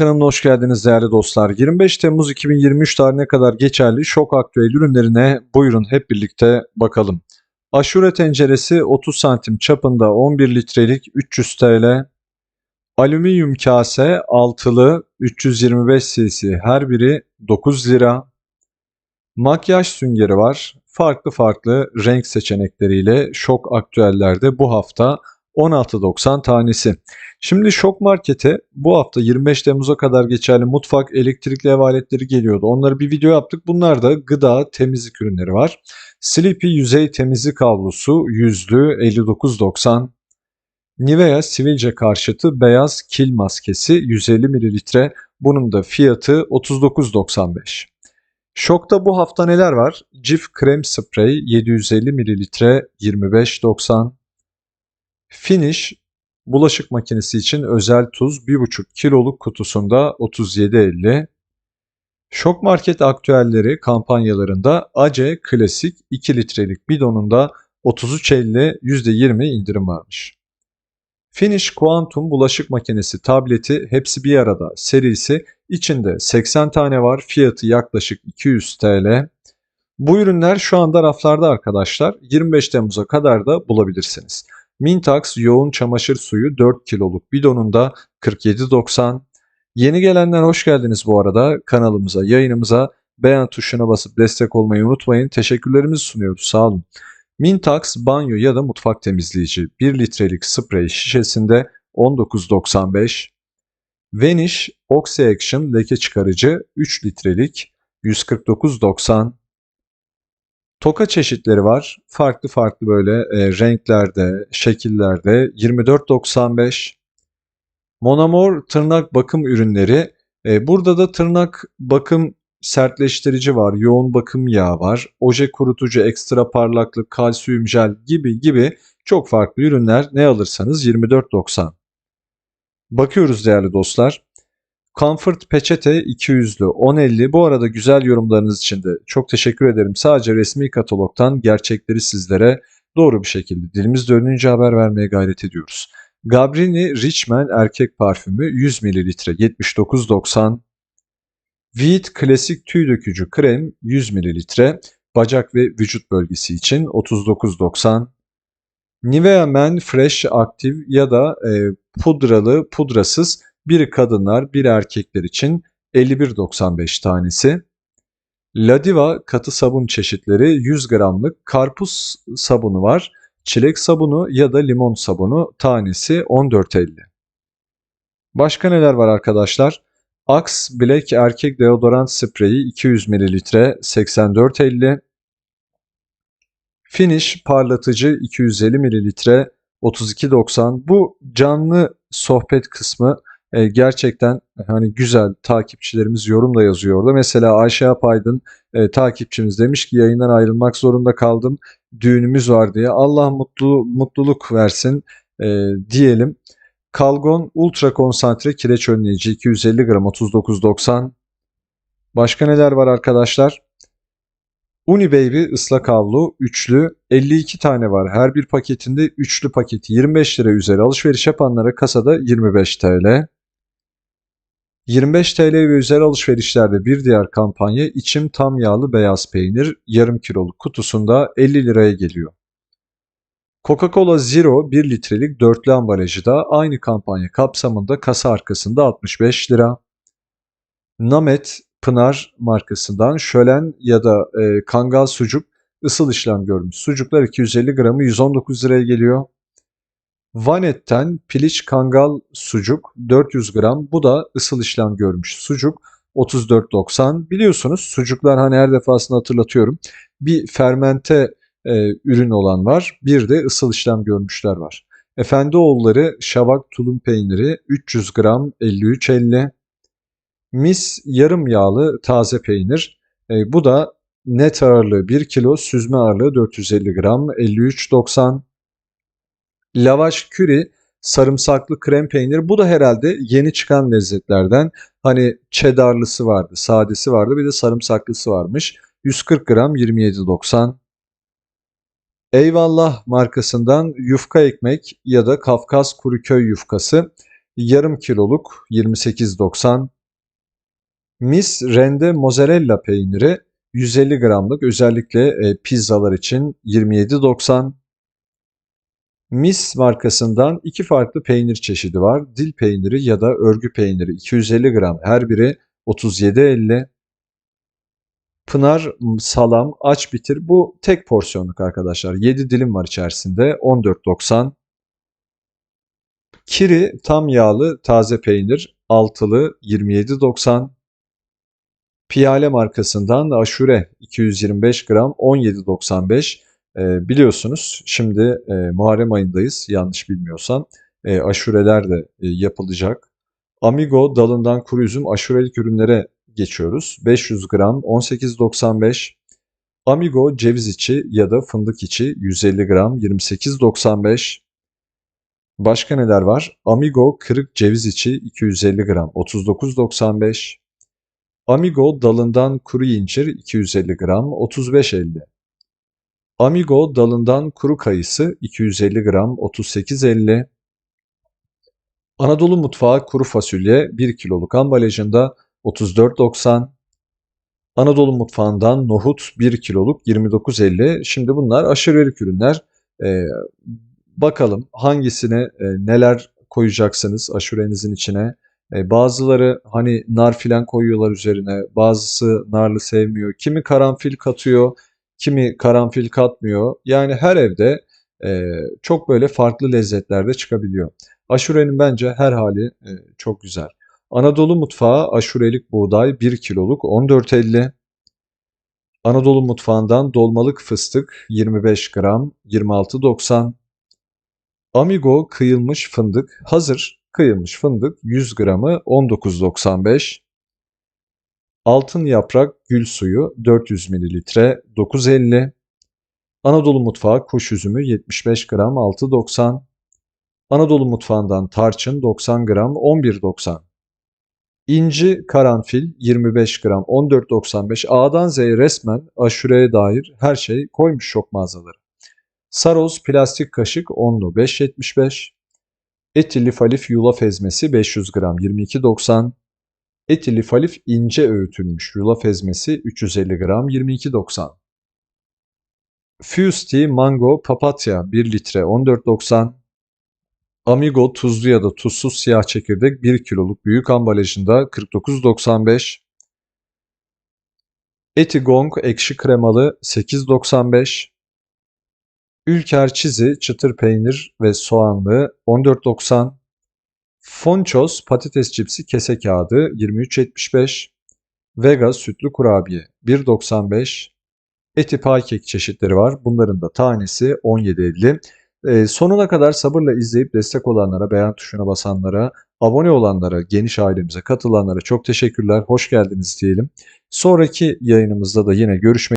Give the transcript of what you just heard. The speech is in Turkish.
Kanalına hoş geldiniz değerli dostlar. 25 Temmuz 2023 tarihine kadar geçerli şok aktüel ürünlerine buyurun hep birlikte bakalım. Aşure tenceresi 30 santim çapında 11 litrelik 300 TL. Alüminyum kase altılı 325 cc her biri 9 lira. Makyaj süngeri var. Farklı farklı renk seçenekleriyle şok aktüellerde bu hafta 16.90 tanesi. Şimdi Şok Market'e bu hafta 25 Temmuz'a kadar geçerli mutfak elektrikli ev aletleri geliyordu. Onları bir video yaptık. Bunlar da gıda, temizlik ürünleri var. Sleepy yüzey temizlik havlusu yüzlü 59.90. Nivea sivilce karşıtı beyaz kil maskesi 150 ml. Bunun da fiyatı 39.95. Şok'ta bu hafta neler var? Cif krem sprey 750 ml 25.90. Finish bulaşık makinesi için özel tuz 1,5 kiloluk kutusunda 37.50. Şok Market aktüelleri kampanyalarında Ace Klasik 2 litrelik bidonunda 33.50 %20 indirim varmış. Finish Quantum bulaşık makinesi tableti hepsi bir arada serisi içinde 80 tane var fiyatı yaklaşık 200 TL. Bu ürünler şu anda raflarda arkadaşlar 25 Temmuz'a kadar da bulabilirsiniz. Mintax yoğun çamaşır suyu 4 kiloluk bidonunda 47.90. Yeni gelenler hoş geldiniz bu arada kanalımıza, yayınımıza beğen tuşuna basıp destek olmayı unutmayın. Teşekkürlerimizi sunuyoruz sağ olun. Mintax banyo ya da mutfak temizleyici 1 litrelik sprey şişesinde 19.95. Vanish Oxy Action leke çıkarıcı 3 litrelik 149.90. Toka çeşitleri var. Farklı farklı böyle e, renklerde, şekillerde 24.95. Monamor tırnak bakım ürünleri. E, burada da tırnak bakım sertleştirici var, yoğun bakım yağı var, oje kurutucu, ekstra parlaklık, kalsiyum jel gibi gibi çok farklı ürünler ne alırsanız 24.90. Bakıyoruz değerli dostlar. Comfort peçete 200'lü 10.50 bu arada güzel yorumlarınız için de çok teşekkür ederim. Sadece resmi katalogdan gerçekleri sizlere doğru bir şekilde dilimiz dönünce haber vermeye gayret ediyoruz. Gabrini Richman erkek parfümü 100 ml 79.90 Veet klasik tüy dökücü krem 100 ml bacak ve vücut bölgesi için 39.90 Nivea Men Fresh Active ya da e, pudralı pudrasız biri kadınlar, biri erkekler için 51.95 tanesi. Ladiva katı sabun çeşitleri 100 gramlık karpuz sabunu var. Çilek sabunu ya da limon sabunu tanesi 14.50. Başka neler var arkadaşlar? Axe Black erkek deodorant spreyi 200 ml 84.50. Finish parlatıcı 250 ml 32.90. Bu canlı sohbet kısmı e, gerçekten hani güzel takipçilerimiz yorum da yazıyor orada. Mesela Ayşe Apaydın e, takipçimiz demiş ki yayından ayrılmak zorunda kaldım. Düğünümüz var diye. Allah mutlu mutluluk versin e, diyelim. Kalgon ultra konsantre kireç önleyici 250 gram 39.90. Başka neler var arkadaşlar? Unibaby ıslak havlu üçlü 52 tane var. Her bir paketinde üçlü paketi 25 lira üzeri alışveriş yapanlara kasada 25 TL. 25 TL ve üzeri alışverişlerde bir diğer kampanya içim tam yağlı beyaz peynir yarım kiloluk kutusunda 50 liraya geliyor. Coca-Cola Zero 1 litrelik dörtlü ambalajı da aynı kampanya kapsamında kasa arkasında 65 lira. Namet Pınar markasından şölen ya da e, kangal sucuk ısıl işlem görmüş. Sucuklar 250 gramı 119 liraya geliyor. Vanet'ten piliç kangal sucuk 400 gram. Bu da ısıl işlem görmüş sucuk 34.90. Biliyorsunuz sucuklar hani her defasında hatırlatıyorum. Bir fermente e, ürün olan var. Bir de ısıl işlem görmüşler var. Efendioğulları şavak tulum peyniri 300 gram 53.50. Mis yarım yağlı taze peynir. E, bu da net ağırlığı 1 kilo, süzme ağırlığı 450 gram 53.90. Lavaş küri sarımsaklı krem peynir. Bu da herhalde yeni çıkan lezzetlerden. Hani çedarlısı vardı, sadesi vardı bir de sarımsaklısı varmış. 140 gram 27.90. Eyvallah markasından yufka ekmek ya da Kafkas kuru köy yufkası yarım kiloluk 28.90. Mis rende mozzarella peyniri 150 gramlık özellikle e, pizzalar için 27.90. Mis markasından iki farklı peynir çeşidi var. Dil peyniri ya da örgü peyniri 250 gram her biri 37.50. Pınar salam aç bitir bu tek porsiyonluk arkadaşlar. 7 dilim var içerisinde 14.90. Kiri tam yağlı taze peynir altılı 27.90. Piyale markasından da aşure 225 gram 17.95. E, biliyorsunuz şimdi e, Muharrem ayındayız yanlış bilmiyorsam. E, aşureler de e, yapılacak. Amigo dalından kuru üzüm aşurelik ürünlere geçiyoruz. 500 gram 18.95. Amigo ceviz içi ya da fındık içi 150 gram 28.95. Başka neler var? Amigo kırık ceviz içi 250 gram 39.95. Amigo dalından kuru incir 250 gram 35.50. Amigo dalından kuru kayısı 250 gram 38.50. Anadolu mutfağı kuru fasulye 1 kiloluk ambalajında 34.90. Anadolu mutfağından nohut 1 kiloluk 29.50. Şimdi bunlar aşurelik ürünler. Ee, bakalım hangisine e, neler koyacaksınız aşurenizin içine. E, bazıları hani nar filan koyuyorlar üzerine. Bazısı narlı sevmiyor. Kimi karanfil katıyor, kimi karanfil katmıyor. Yani her evde e, çok böyle farklı lezzetler de çıkabiliyor. Aşurenin bence her hali e, çok güzel. Anadolu mutfağı aşurelik buğday 1 kiloluk 14.50. Anadolu mutfağından dolmalık fıstık 25 gram 26.90. Amigo kıyılmış fındık hazır kıyılmış fındık 100 gramı 19.95. Altın yaprak gül suyu 400 mililitre 9.50. Anadolu mutfağı kuş üzümü 75 gram 6.90. Anadolu mutfağından tarçın 90 gram 11.90. İnci karanfil 25 gram 14.95 A'dan Z'ye resmen aşureye dair her şey koymuş şok mağazaları. Saroz plastik kaşık 10'lu 5.75 Etilif alif yulaf ezmesi 500 gram 22.90 Etilif alif ince öğütülmüş yulaf ezmesi 350 gram 22.90 Fuse mango papatya 1 litre 14.90 Amigo tuzlu ya da tuzsuz siyah çekirdek 1 kiloluk büyük ambalajında 49.95. Etigong ekşi kremalı 8.95. Ülker çizi çıtır peynir ve soğanlı 14.90. Fonchos patates cipsi kese kağıdı 23.75. Vega sütlü kurabiye 1.95. Eti pie kek çeşitleri var. Bunların da tanesi 17.50. E, sonuna kadar sabırla izleyip destek olanlara, beğen tuşuna basanlara, abone olanlara, geniş ailemize katılanlara çok teşekkürler. Hoş geldiniz diyelim. Sonraki yayınımızda da yine görüşmek